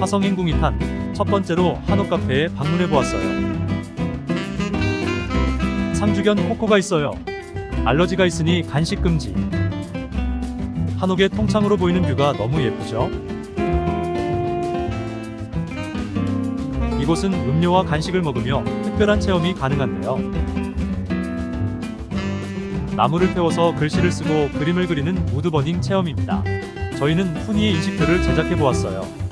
화성행궁 2탄 첫 번째로 한옥 카페에 방문해 보았어요. 상주견 코코가 있어요. 알러지가 있으니 간식 금지. 한옥의 통창으로 보이는 뷰가 너무 예쁘죠? 이곳은 음료와 간식을 먹으며 특별한 체험이 가능한데요. 나무를 태워서 글씨를 쓰고 그림을 그리는 우드버닝 체험입니다. 저희는 훈이의 인식표를 제작해 보았어요.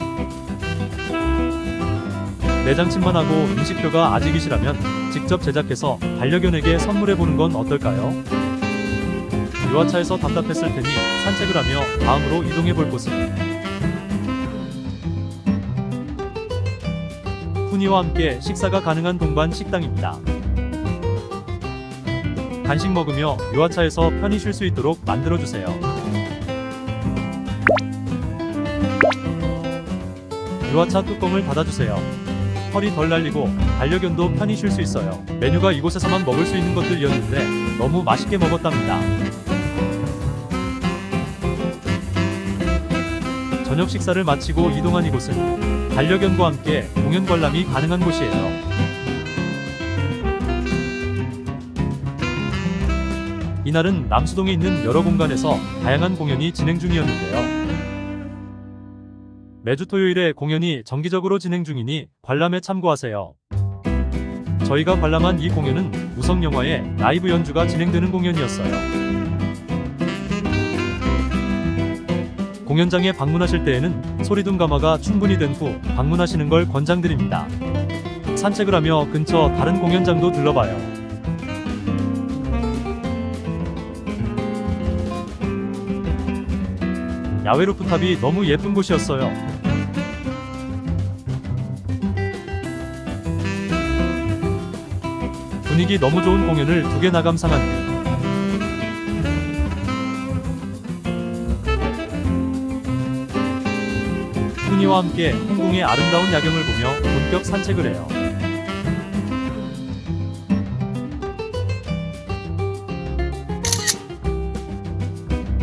내장침만 하고 인식표가 아직이시라면 직접 제작해서 반려견에게 선물해 보는 건 어떨까요? 유아차에서 답답했을 테니 산책을 하며 다음으로 이동해 볼 곳은 훈이와 함께 식사가 가능한 동반 식당입니다. 간식 먹으며 유아차에서 편히 쉴 수 있도록 만들어 주세요. 유아차 뚜껑을 닫아주세요. 털이 덜 날리고 반려견도 편히 쉴 수 있어요. 메뉴가 이곳에서만 먹을 수 있는 것들이었는데 너무 맛있게 먹었답니다. 저녁 식사를 마치고 이동한 이곳은 반려견과 함께 공연 관람이 가능한 곳이에요. 이날은 남수동에 있는 여러 공간에서 다양한 공연이 진행 중이었는데요. 매주 토요일에 공연이 정기적으로 진행 중이니 관람에 참고하세요. 저희가 관람한 이 공연은 우성 영화의 라이브 연주가 진행되는 공연이었어요. 공연장에 방문하실 때에는 소리둔 가마가 충분히 된 후 방문하시는 걸 권장드립니다. 산책을 하며 근처 다른 공연장도 들러봐요. 야외 루프탑이 너무 예쁜 곳이었어요. 분위기 너무 좋은 공연을 두 개 나감 상한 뒤 훈이와 함께 홍궁의 아름다운 야경을 보며 본격 산책을 해요.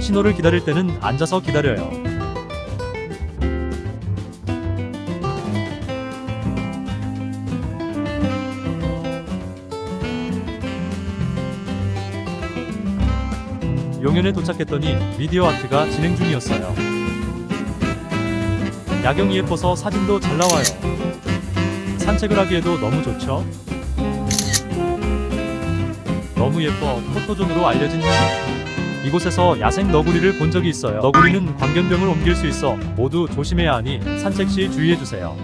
신호를 기다릴 때는 앉아서 기다려요. 용연에 도착했더니 미디어 아트가 진행 중이었어요. 야경이 예뻐서 사진도 잘 나와요. 산책을 하기에도 너무 좋죠? 너무 예뻐 포토존으로 알려진 이 이곳에서 야생 너구리를 본 적이 있어요. 너구리는 광견병을 옮길 수 있어 모두 조심해야 하니 산책 시 주의해주세요.